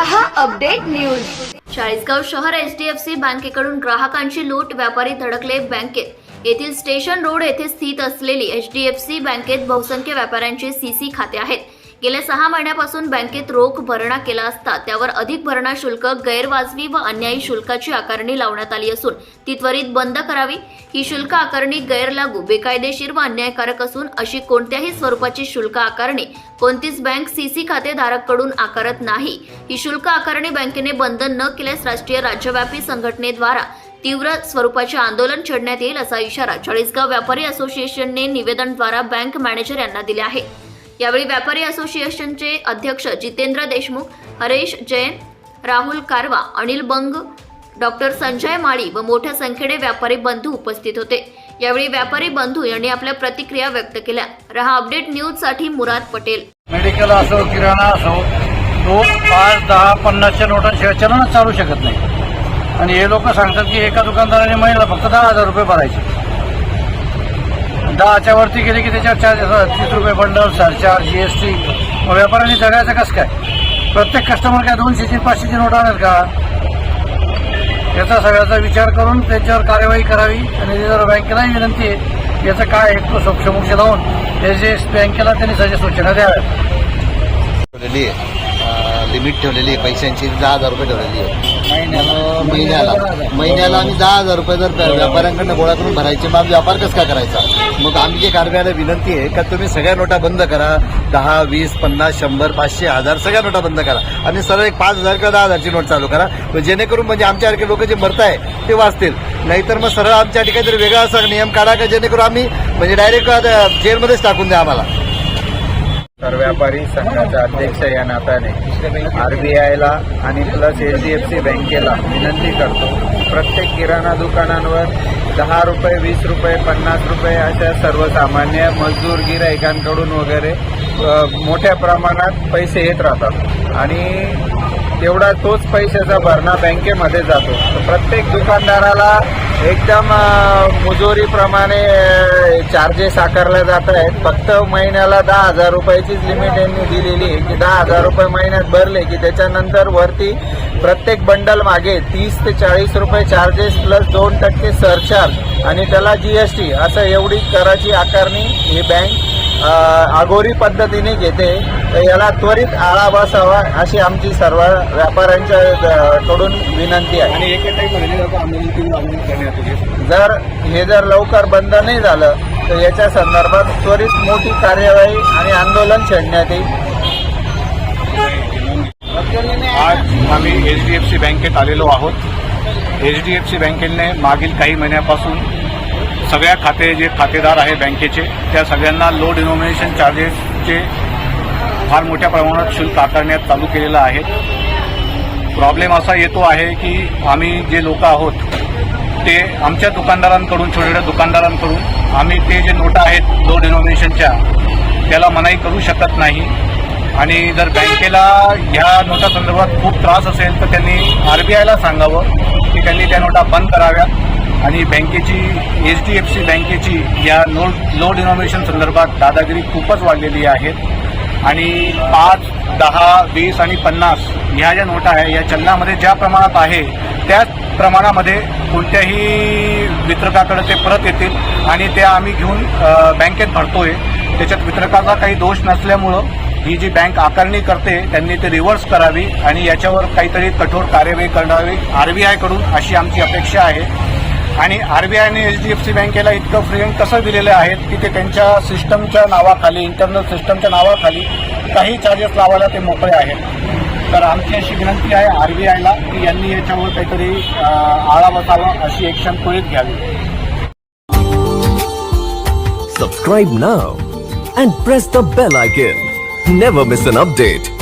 रहा update news. Chalisgaon शहर H D F C बँकेकडून ग्राहकांची लूट व्यापारी धडकले बँकेत. येथील स्टेशन रोड येथे स्थित असलेली एच डी एफ सी बँकेत बहुसंख्य व्यापाऱ्यांचे सीसी खाते आहेत. गेल्या सहा महिन्यापासून बँकेत रोख भरणा केला असता त्यावर अधिक भरणा शुल्क गैरवाजवी व अन्यायी शुल्काची आकारणी लावण्यात आली असून ती त्वरित बंद करावी. ही शुल्क आकारणी गैरलागू बेकायदेशीर व अन्यायकारक असून अशी कोणत्याही स्वरूपाची शुल्क आकारणी कोणतीच बँक सीसी खातेधारककडून आकारत नाही. ही शुल्क आकारणी बँकेने बंद न केल्यास राष्ट्रीय राज्यव्यापी संघटनेद्वारा तीव्र स्वरूपाचे आंदोलन छेडण्यात येईल असा इशारा चाळीसगाव व्यापारी असोसिएशनने निवेदनद्वारा बँक मॅनेजर यांना दिले आहे. यावेळी व्यापारी असोसिएशनचे अध्यक्ष जितेंद्र देशमुख हरेश जैन राहुल कारवा अनिल बंग डॉक्टर संजय माळी व मोठ्या संख्येने व्यापारी बंधू उपस्थित होते. यावेळी व्यापारी बंधू यांनी आपल्या प्रतिक्रिया व्यक्त केल्या. रहा अपडेट न्यूजसाठी मुराद पटेल. मेडिकल असो किराणा असो तो पाच दहा पन्नासच्या नोटांशिवाय चलन चालू शकत नाही. आणि हे लोक सांगतात की एका दुकानदाराने महिला फक्त दहा हजार रुपये भरायचे. दहाच्या वरती गेले की त्याच्यावर चार्जेस तीस रुपये बंडल सरचार्ज टी मग व्यापाऱ्यांनी जगायचं कसं काय? प्रत्येक कस्टमर काय दोनशेची पाचशेची नोट आणेल का? याचा सगळ्याचा विचार करून त्याच्यावर कार्यवाही करावी आणि रिझर्व्ह बँकेलाही विनंती आहे. याचं काय आहे तो सोक्षमोक्ष लावून एस एस बँकेला त्यांनी सगळ्या सूचना द्याव्या ठेवलेली आहे. लिमिट ठेवलेली आहे. पैशांची दहा हजार रुपये ठेवलेली आहे. महिन्याला महिन्याला. आम्ही दहा हजार रुपये जर व्यापाऱ्यांकडनं गोळा करून भरायचे मग व्यापार कसा करायचा? मग आम्ही जे कारभाराला विनंती आहे का तुम्ही सगळ्या नोटा बंद करा. दहा वीस पन्नास शंभर पाचशे हजार सगळ्या नोटा बंद करा. आणि सरळ एक पाच हजार किंवा दहा हजारची नोट चालू करा. मग जेणेकरून म्हणजे आमच्यासारखे लोक जे मरताय ते वाचतील. नाहीतर मग सरळ आमच्या ठिकाणी तरी वेगळा असा नियम काढा का जेणेकरून आम्ही म्हणजे डायरेक्ट जेलमध्येच टाकून द्या आम्हाला. तर व्यापारी संघाचा अध्यक्ष या नात्याने आरबीआयला आणि plus H D F C बँकेला विनंती करतो. प्रत्येक किराणा दुकानांवर दहा रुपये वीस रुपये पन्नास रुपये अशा सर्वसामान्य मजदूर गिरायकांकडून वगैरे मोठ्या प्रमाणात पैसे येत राहतात. आणि तेवढा तोच पैशाचा भरणा बँकेमध्ये जातो. तर प्रत्येक दुकानदाराला एकदम मुजोरीप्रमाणे चार्जेस आकारले जात आहेत. फक्त महिन्याला दहा हजार रुपयाचीच लिमिट यांनी दिलेली आहे की दहा हजार रुपये महिन्यात भरले की त्याच्यानंतर वरती प्रत्येक बंडल मागे तीस ते चाळीस रुपये चार्जेस प्लस दोन टक्के सरचार्ज आणि त्याला जीएसटी असं एवढी कराची आकारणी ही बँक आगोरी पद्धतीने घेते. तर याला त्वरित आळा बसावा अशी आमची सर्व व्यापाऱ्यांच्या कडून विनंती आहे. आणि जर हे जर लवकर बंद नाही झालं तर याच्या संदर्भात त्वरित मोठी कार्यवाही आणि आंदोलन छेडण्यात येईल. आज आम्ही एच डी एफ सी बँकेत आलेलो आहोत. एच डी एफ सी बँकेने मागील काही महिन्यापासून सगळ्या खाते जे खातेदार आहे बँकेचे त्या सगळ्यांना लो डिनोमिनेशन चार्जेसचे फार मोठ्या प्रमाणात शुल्क आकारण्यात चालू केलेलं आहे. प्रॉब्लेम असा येतो आहे की आम्ही जे लोक आहोत ते आमच्या दुकानदारांकडून छोट्या छोट्या दुकानदारांकडून आम्ही ते जे नोटा आहेत लो डिनोमिनेशनच्या त्याला मनाई करू शकत नाही. आणि जर बँकेला ह्या नोटा संदर्भात खूप त्रास असेल तर त्यांनी आरबीआयला सांगावं की त्यांनी त्या नोटा बंद कराव्या आणि बँकेची एच डी एफ सी बँकेची या नो लो डिनॉमिनेशन संदर्भात दादागिरी खूपच वाढलेली आहे. आणि पाच दहा वीस आणि पन्नास ह्या ज्या नोटा आहे या चलनामध्ये ज्या प्रमाणात आहे त्याच प्रमाणामध्ये कोणत्याही वितरकाकडे ते परत येतील आणि त्या आम्ही घेऊन बँकेत भरतोय. त्याच्यात वितरकाचा काही दोष नसल्यामुळं ही जी बँक आकारणी करते त्यांनी ते रिव्हर्स करावी आणि याच्यावर काहीतरी कठोर कार्यवाही करावी आरबीआयकडून अशी आमची अपेक्षा आहे. आणि आर बी आयने एच डी एफ सी बँकेला इतकं फ्रीडम कसं दिलेलं आहे की ते त्यांच्या सिस्टमच्या नावाखाली इंटरनल सिस्टमच्या नावाखाली काही चार्जेस लावायला ते मोकळे आहेत. तर आमची अशी विनंती आहे आर बी आयला की यांनी याच्यावर काहीतरी आळा बसावा अशी एक्शन त्वरित घ्यावी. Subscribe now and press the bell icon never miss an update